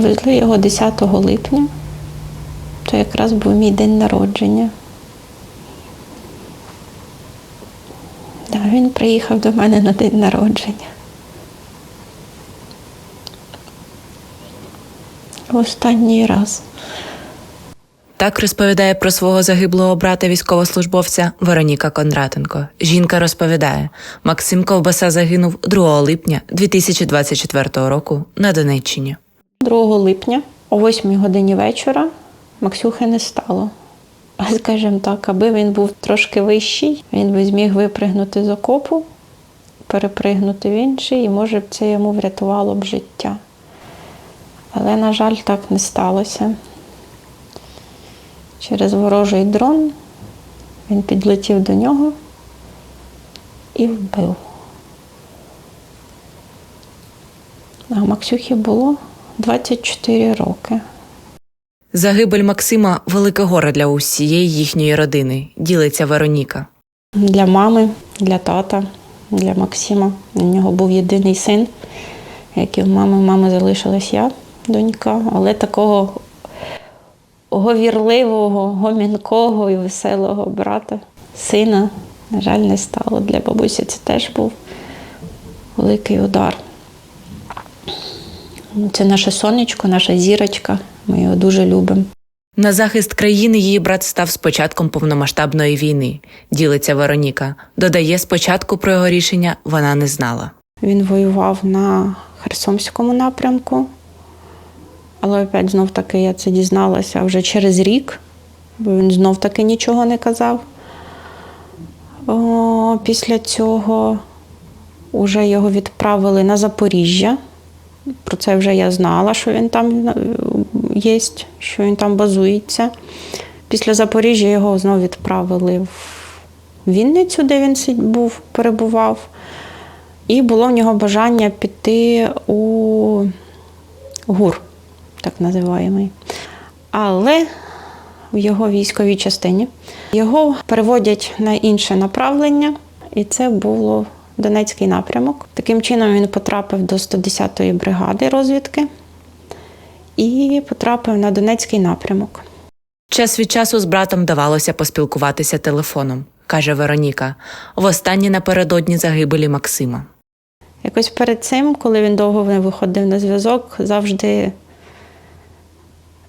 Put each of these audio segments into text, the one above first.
Привезли його 10 липня. То якраз був мій день народження. Да, він приїхав до мене на день народження. В останній раз. Так розповідає про свого загиблого брата військовослужбовця Вероніка Кондратенко. Жінка розповідає, Максим Ковбаса загинув 2 липня 2024 року на Донеччині. 2 липня о 8 годині вечора Максюхи не стало. Скажімо так, аби він був трошки вищий, він би зміг випригнути з окопу, перепригнути в інший, і може б це йому врятувало б життя. Але, на жаль, так не сталося. Через ворожий дрон він підлетів до нього і вбив. А Максюхі було 24 роки. Загибель Максима велике горе для усієї їхньої родини, ділиться Вероніка. Для мами, для тата, для Максима. У нього був єдиний син, як і в мами мами залишилась я, донька, але такого говірливого, гомінкого і веселого брата, сина, на жаль, не стало. Для бабусі це теж був великий удар. Це наше сонечко, наша зірочка. Ми його дуже любимо. На захист країни її брат став з початком повномасштабної війни, ділиться Вероніка. Додає, спочатку про його рішення вона не знала. Він воював на Херсонському напрямку. Але опять знов таки я це дізналася вже через рік, бо він знов таки нічого не казав. О, після цього вже його відправили на Запоріжжя. Про це вже я знала, що він там є, що він там базується. Після Запоріжжя його знову відправили в Вінницю, де він був, перебував. І було в нього бажання піти у ГУР, так називаємий. Але в його військовій частині його переводять на інше направлення, і це було Донецький напрямок. Таким чином він потрапив до 110-ї бригади розвідки і потрапив на Донецький напрямок. Час від часу з братом давалося поспілкуватися телефоном, каже Вероніка. Востаннє напередодні загибелі Максима. Якось перед цим, коли він довго не виходив на зв'язок, завжди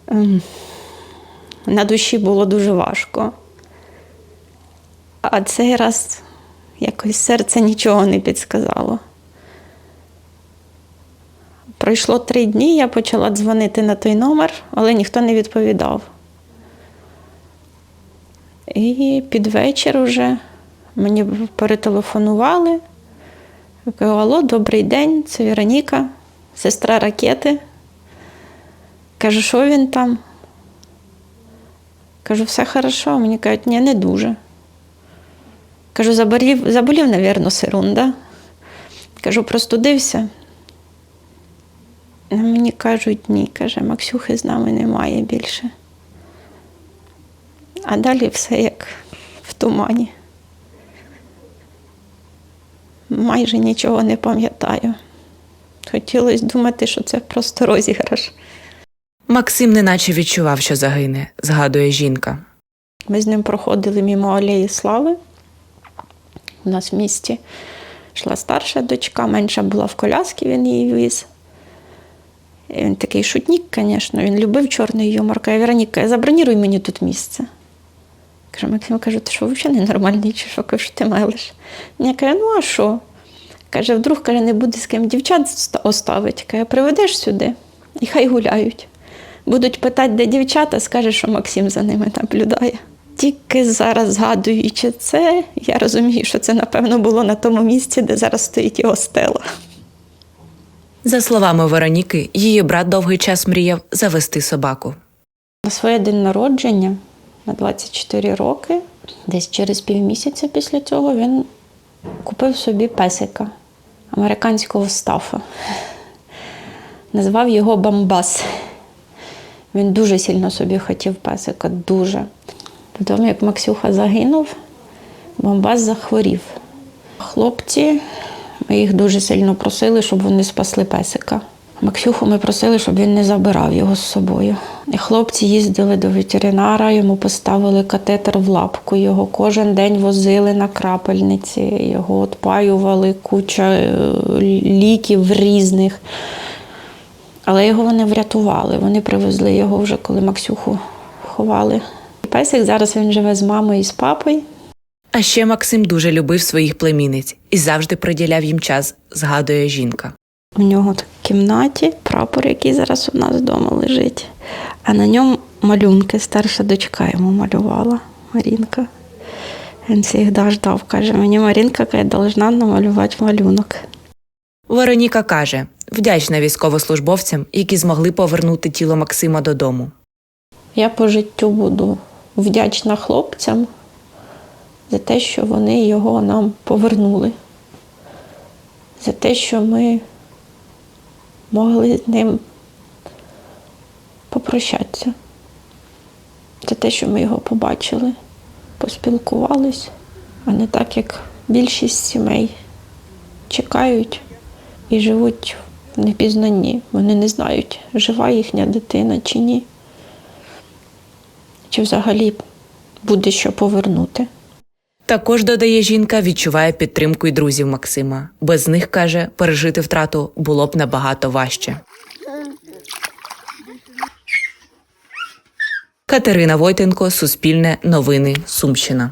ем, на душі було дуже важко. А цей раз якось серце нічого не підсказало. Пройшло три дні, я почала дзвонити на той номер, але ніхто не відповідав. І під вечір вже мені перетелефонували. Я кажу, алло, добрий день, це Вероніка, сестра ракети. Кажу, що він там? Кажу, все хорошо. Мені кажуть, ні, не дуже. Кажу, заболів, заболів, навірно, сирунда. Кажу, простудився. А Мені кажуть, ні. Каже, Максюхи з нами немає більше. А далі все як в тумані. Майже нічого не пам'ятаю. Хотілося думати, що це просто розіграш. Максим неначе відчував, що загине, згадує жінка. Ми з ним проходили мимо алеї слави. У нас в місті йшла старша дочка, менша була в коляскі, він її віз. І Він такий шутник, звісно, він любив чорний юмор. Каже, Вероніка, заброніруй мені тут місце. Каже, Максим каже, ти що взагалі ненормальний, чи що що ти мелиш? Я каже, ну а що? Каже, вдруг каже, не буде з ким дівчат ста- оставить. Каже, приведеш сюди і хай гуляють. Будуть питати, де дівчата, скаже, що Максим за ними наблюдає. Тільки зараз згадуючи це, я розумію, що це, напевно, було на тому місці, де зараз стоїть його стела. За словами Вероніки, її брат довгий час мріяв завести собаку. На своє день народження на 24 роки, десь через півмісяця після цього він купив собі песика американського стафа. Назвав його Бамбас. Він дуже сильно собі хотів песика, дуже. Потім, як Максюха загинув, Бамбас захворів. Хлопці, ми їх дуже сильно просили, щоб вони спасли песика. Максюху ми просили, щоб він не забирав його з собою. І хлопці їздили до ветеринара, йому поставили катетер в лапку. Його кожен день возили на крапельниці, його отпаювали, куча е, ліків різних. Але його вони врятували. Вони привезли його вже, коли Максюху ховали. Песик зараз він живе з мамою і з папою. А ще Максим дуже любив своїх племінниць і завжди приділяв їм час, згадує жінка. У нього в кімнаті прапор, який зараз у нас вдома лежить. А на ньому малюнки старша дочка йому малювала Марінка. Він завжди ждав, каже, мені Марінка каже, должна намалювати малюнок. Вероніка каже, вдячна військовослужбовцям, які змогли повернути тіло Максима додому. Я по життю буду вдячна хлопцям за те, що вони його нам повернули, за те, що ми могли з ним попрощатися, за те, що ми його побачили, поспілкувались, а не так, як більшість сімей чекають і живуть в непізнанні. Вони не знають, жива їхня дитина чи ні чи взагалі буде що повернути. Також додає жінка, відчуває підтримку й друзів Максима. Без них каже, пережити втрату було б набагато важче. Катерина Войтенко, Суспільне новини, Сумщина.